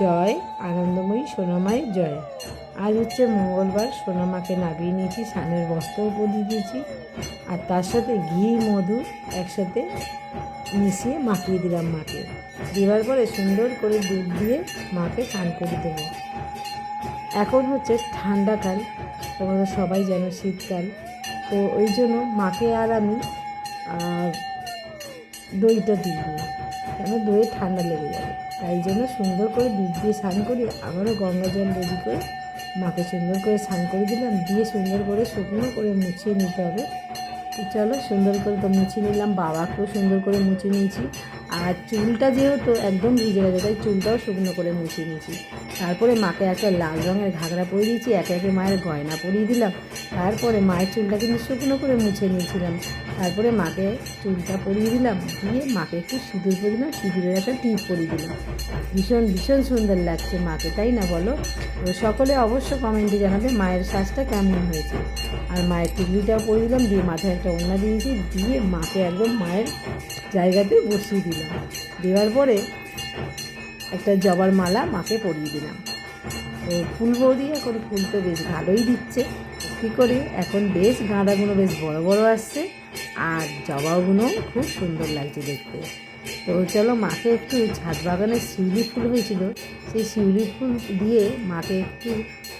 জয়, আনন্দময়ী সোনামায়ের জয়। আজ হচ্ছে মঙ্গলবার, সোনামাকে নাবিয়ে নিয়েছি সানের বস্ত্রও পরিয়ে দিয়েছি। আর তার সাথে ঘি, মধু একসাথে মিশিয়ে মাখিয়ে দিলাম মাকে। দেওয়ার পরে সুন্দর করে দুধ দিয়ে মাকে স্নান করে দেবো। এখন হচ্ছে ঠান্ডাকাল তোমরা সবাই জানো শীতকাল। তো ওই জন্য মাকে আর আমি দইটা দিই কেন? দইয়ে ঠান্ডা লেগে যাবে। তাই জন্য সুন্দর করে দুধ দিয়ে স্নান করি আবারও গঙ্গা জল রেডি করে মাকে সুন্দর করে স্নান করে দিলাম। দিয়ে সুন্দর করে শুকনো করে মুছিয়ে নিতে হবে। তো চলো সুন্দর করে তো মুছিয়ে নিলাম, বাবাকেও সুন্দর করে মুছে নিয়েছি। আর চুলটা যেহেতু একদম ভিজে গেছে, তাই চুলটাও শুকনো করে মুছিয়ে নিয়েছি। তারপরে মাকে একটা লাল রঙের ঘাগরা পরিয়ে দিয়েছি, একে একে মায়ের গয়না পরিয়ে দিলাম। তারপরে মায়ের চুলটা কিন্তু শুকনো করে মুছে নিয়েছিলাম। তারপরে মাকে চুলটা পরিয়ে দিলাম, দিয়ে মাকে একটু সিঁদুর পরিয়ে দিলাম, সিঁদুরের একটা টিপ পরিয়ে দিলাম। ভীষণ ভীষণ সুন্দর লাগছে মাকে, তাই না বলো? সকলে অবশ্য কমেন্টে জানাবে মায়ের সাজটা কেমন হয়েছে। আর মায়ের টিকলিটাও পরিয়ে দিলাম, দিয়ে মাথায় একটা ওড়না দিয়েছি, দিয়ে মাকে একদম মায়ের জায়গাতে বসিয়ে দিলাম। দেওয়ার পরে একটা জবার মালা মাকে পরিয়ে দিলাম। তো ফুল বৌদি এখন ফুল তো বেশ ভালোই দিচ্ছে। কী করে? এখন বেশ গাঁদাগুলো বেশ বড় বড় আসছে। আর জবাগুলো খুব সুন্দর লাগছে দেখতে। তো চলো মাকে একটু ছাদ বাগানে শিউলি ফুল হয়েছিল, সেই শিউলি ফুল দিয়ে মাকে একটু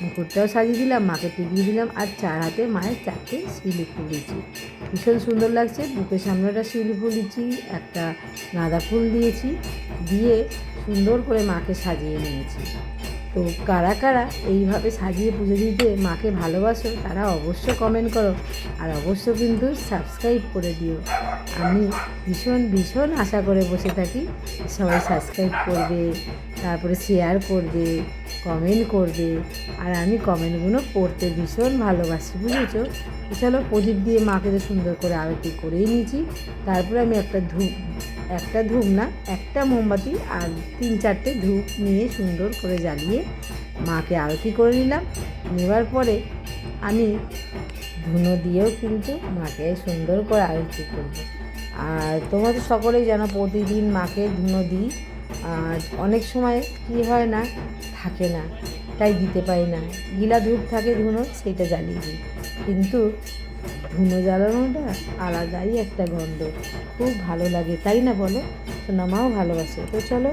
মুকুটটাও সাজিয়ে দিলাম, মাকে টিকিয়ে দিলাম, আর চার হাতে মায়ের চারটে শিউলি ফুল দিয়েছি। ভীষণ সুন্দর লাগছে, বুকের সামনে একটা শিউলি ফুল দিচ্ছি একটা গাঁদা ফুল দিয়েছি, দিয়ে সুন্দর করে মাকে সাজিয়ে নিয়েছি। তো কারা কারা এইভাবে সাজিয়ে পুজো দিতে মাকে ভালোবাসো, তারা অবশ্য কমেন্ট করো। আর অবশ্য কিন্তু সাবস্ক্রাইব করে দিও। আমি ভীষণ ভীষণ আশা করে বসে থাকি। সবাই সাবস্ক্রাইব করবে, তারপরে শেয়ার করবে কমেন্ট করবে। আর আমি কমেন্টগুলো পড়তে ভীষণ ভালোবাসি, বুঝেছ? চলো প্রদীপ দিয়ে মাকে তো সুন্দর করে আরতি করেই নিয়েছি। তারপরে আমি একটা ধূপ একটা ধূপ না, একটা মোমবাতি আর তিন চারটে ধূপ নিয়ে সুন্দর করে জ্বালিয়ে মাকে আরতি করে নিলাম। নেওয়ার পরে আমি ধুনো দিয়েও কিন্তু মাকে সুন্দর করে আরতি করব। আর তোমরা তো সকলেই জানো প্রতিদিন মাকে ধুনো দিই, আর অনেক সময় কি হয় না, থাকে না, তাই দিতে পারি না। গিলা ধূপ থাকে ধুনো সেটা জ্বালিয়ে দিই। কিন্তু ধুনো জ্বালানোটা আলাদাই একটা গন্ধ। খুব ভালো লাগে, তাই না বলো? সোনামাও ভালোবাসে। তো চলো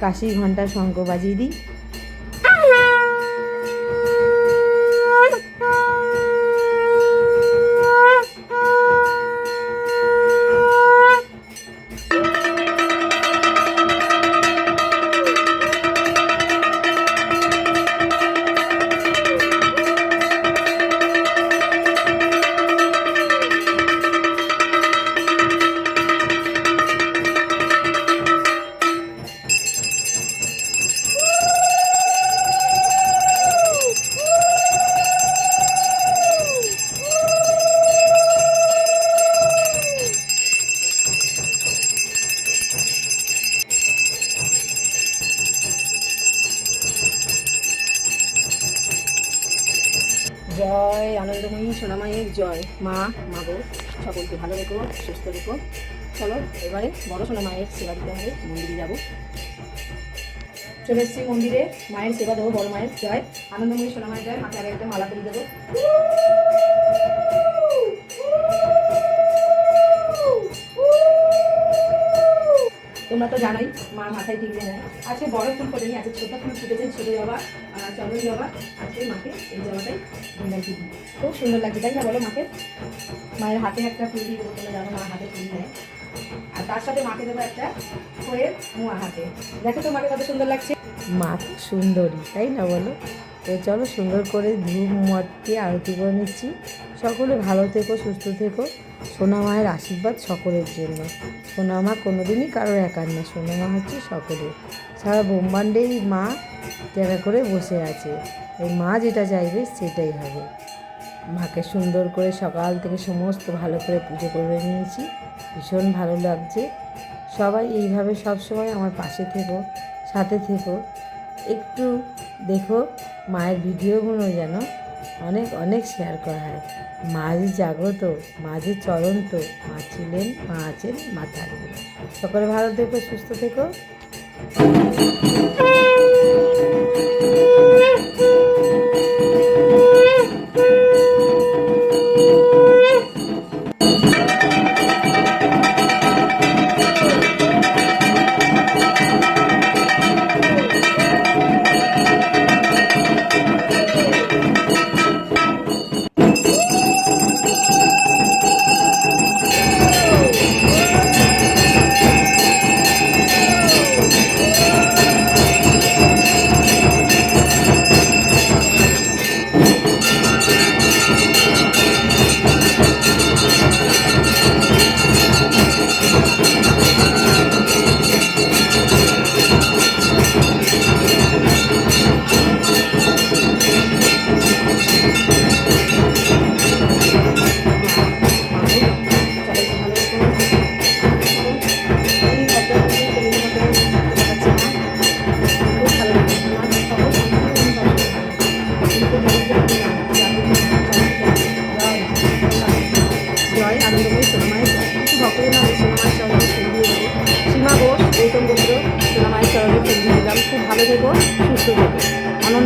কাশি ঘণ্টা শঙ্খ বাজিয়ে দিই। মা মাগো সকলকে ভালো রেখো, সুস্থ রেখো। চলো, এবারে বড় সোনামায়ের সেবা দিতে হবে, মন্দিরে যাব। চলে এসেছি মন্দিরে, মায়ের সেবা দেবো, বড় মায়ের জয়। আনন্দময়ী সোনামায়ের জয়, মাকে আগে একটা মালা করে দেবো। তোমরা তো জানোই, মা মাথায় টিকবে নেয় আজকে বড় ফুল ফোটেনি, আজকে ছোট ফুল ফুটেছে, ছোট জবা চন্দ্র জবা। আজকে মাকে এই জবাটাই টিকি খুব সুন্দর লাগছে, তাই না বলো মাকে? মায়ের হাতে একটা ফুল দিয়ে তোমরা জানো মা হাতে ফুল দেয়। আর তার সাথে মাকে দেবো একটা হয়ে মোয়া হাতে। দেখো তো মাকে কত সুন্দর লাগছে। মা সুন্দরী, তাই না বলো? তো চলো সুন্দর করে ধূপ দিয়ে আরতি করে নিচ্ছি। সকলে ভালো থেকো, সুস্থ থেকো। সোনা মায়ের আশীর্বাদ সকলের জন্য। সোনা মা কোনোদিনই কারোর একার না সোনা মা হচ্ছে সকলের। সারা ব্রহ্মাণ্ডেই মা জায়গা করে বসে আছে। এই মা যেটা চাইবে সেটাই হবে। মাকে সুন্দর করে সকাল থেকে সমস্ত ভালো করে পুজো করে নিয়েছি। ভীষণ ভালো লাগছে। সবাই এইভাবে সব সময় আমার পাশে থেকো, সাথে থেকো। একটু দেখো মায়ের ভিডিওগুলো যেন অনেক অনেক শেয়ার করা হয়। মা যে জাগ্রত, মা যে চলন্ত, মা ছিলেন, মা আছেন, মা থাকবেন। সকলে ভালো থেকো, সুস্থ থেকো।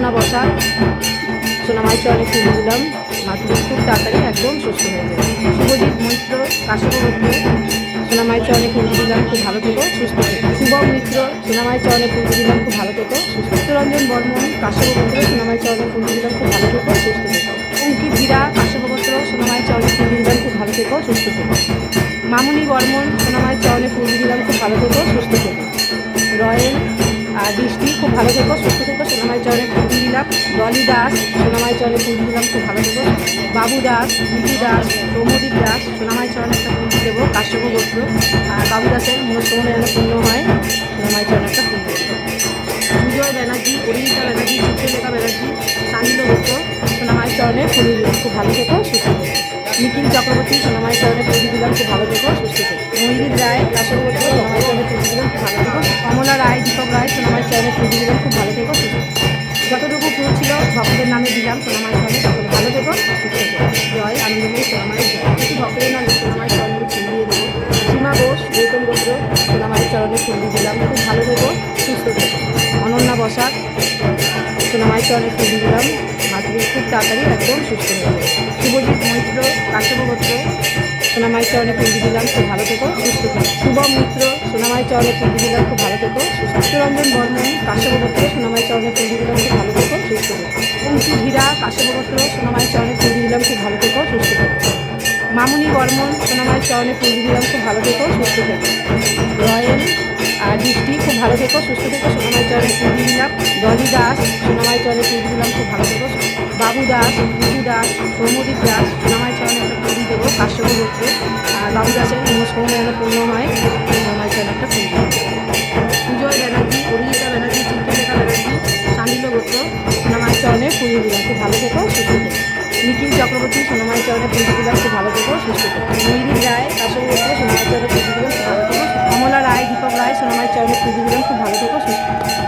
অনন্যা বসা। সোনামাই চলে ফুল দিলাম মাতুরি খুব তাড়াতাড়ি একদম সুস্থ হয়ে যাবে শুভজিৎ মৈত্র কাশ্যপ গোত্র সোনামাই চরণে ফুল দিলাম, খুব ভালো থেকো, সুস্থ শুভম মিত্র, সোনামাই চরণে ফুল দিলাম, খুব ভালো থেকো, সুস্থ বর্মন কাশ্যপ গোত্র সোনামাই চরণে ফুল দিলাম, খুব ভালো থেকো, সুস্থ থেকো। অঙ্কিত হীরা কাশ্যপ গোত্র সোনামাই চরণে ফুল দিলাম, খুব ভালো থেকো, সুস্থ থেকো। মামুনি বর্মন, সোনামাই চরণে ফুল দিলাম, খুব ভালো থেকো, সুস্থ থেকো। রয়েল আর বৃষ্টি, খুব ভালো থেকো, সুস্থ থেকো, সোনামাই চরণে ফুল দিলাম ডলি দাস, সোনামাই চরণে ফুল দিলাম খুব ভালো থেকো বাবু দাস, মিঠু দাস সৌমদীপ দাস, সোনামাই চরণে একটা ফুল দেবো, কাশ্যপ গোত্র। আর বাবু দাসের মনোসমনে যেন পূর্ণ হয়, সোনামাই চরণে একটা ফুল দেবো। বিজয় ব্যানার্জি, অরিজিতা ব্যানার্জি চিত্রলেখা ব্যানার্জি শান্তিল গোত্র সোনামাই চরণে ফুল দিলাম খুব ভালো থেকো সুস্থ নিখিল চক্রবর্তী, সোনামাই চরণে ফুল দিলাম খুব ভালো থেকো সুস্থ থেকো মহিলিত রায় গোত্র, সোনামাই চরণে ফুল দিলাম খুব ভালো থেকো কমলা রায়, দীপক রায়, সোনামাই চরণে ফুল দিলাম খুব ভালো থেকো সুস্থ যতটুকু ফুল ছিল ভক্তদের নামে দিলাম সোনামাই চরণে সকলে ভালো থেকো, সুস্থ থেকো। জয় আনন্দময়ী সোনামাই জয়। কিছু ভক্তদের নামে সোনামাই চরণে ফুল দিয়ে দেবো। সীমা ঘোষ, গৌতম গোত্র সোনামাই চরণে ফুল দিয়ে দিলাম। খুব ভালো থেকো, সুস্থ থেকো। অনন্যা বসাক সোনামাই চরণে ফুল দিয়ে দিলাম। মাতৃ খুব তাড়াতাড়ি একদম সুস্থ হয়ে যাবে। শুভজিৎ মৈত্র, কাশ্যপ সোনামাই চরণে দিয়ে দিলাম, খুব ভালো থেকো। সুস্থ শুভম মিত্র, সোনামাই চরণে দিয়ে দিলাম, খুব ভালো থেকো। চিত্তরঞ্জন বর্মন কাশ্যপ গোত্র সোনামাই চরণে দিয়ে দিলাম, খুব ভালো থেকো, সুস্থ থেকো। হীরা কাশ্যপ গোত্র সোনামাই চরণে দিয়ে দিলাম, খুব ভালো থেকো, সুস্থ মামুনি বর্মন সোনামাই চরণে দিয়ে দিলাম, খুব ভালো থেকো, সুস্থ থেকো। রয়েল আর বৃষ্টি খুব ভালো থেকো, সুস্থ থেকো, সোনামাই চরণে দিয়ে দিলাম। ডলি দাস, সোনামাই চরণে দিয়ে দিলাম, খুব ভালো থেকো। বাবু দাস মিঠু দাস সৌমদীপ দাস, সোনামাই চরণে কাশ্যপ গোত্র আর বাবু দাসের মনস্কামনা যেন পূর্ণ হয় সোনামাই চরণে একটা দেবো সুজয় ব্যানার্জি অরিজিতা ব্যানার্জি চিত্রলেখা ব্যানার্জি শান্ডিল গোত্র সোনামাই চরণে দিয়ে দিলাম খুব ভালো থেকো, সুস্থ থেকো। নিখিল চক্রবর্তী সোনামাই চরণে দিয়ে দিলাম খুব ভালো থেকো, সুস্থ থেকো। ময়ূরী রায় কাশ্যপ গোত্র সোনামাই চরণে দিয়ে দিলাম খুব ভালো থেকো। কমলা রায়, দীপক রায় সোনামাই চরণে দিয়ে দিলাম খুব ভালো থেকো, সুস্থ থেকো।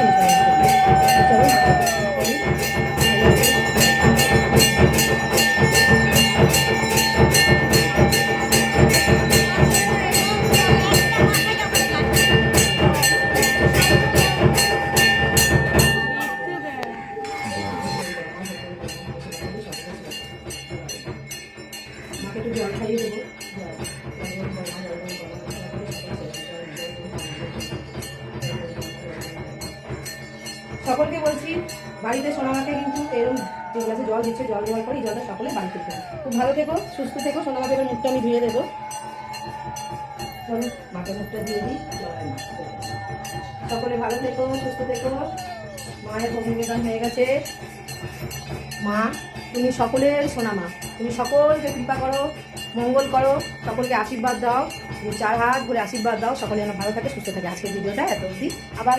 সকলকে বলছি, বাড়িতে সোনামাকে কিন্তু এরকম যে গ্লাসে জল দিচ্ছে, জল দেওয়ার পরে জলটা সকলে বাড়িতে খেতে খুব ভালো থেকো, সুস্থ থেকো সোনামাকে এবার মুখটা আমি ধুয়ে দেবো। চলো, মাকে মুখটা দিয়ে দিই সকলে ভালো থেকো, সুস্থ থেকো। মায়ের ভূমিবেদন হয়ে গেছে। মা, তুমি সকলের সোনা মা তুমি সকলকে কৃপা করো। মঙ্গল করো, সকলকে আশীর্বাদ দাও চার হাত বলে আশীর্বাদ দাও, সকলে যেন ভালো থাকে, সুস্থ থাকে। আজকের ভিডিওটা এত অবধি। আবার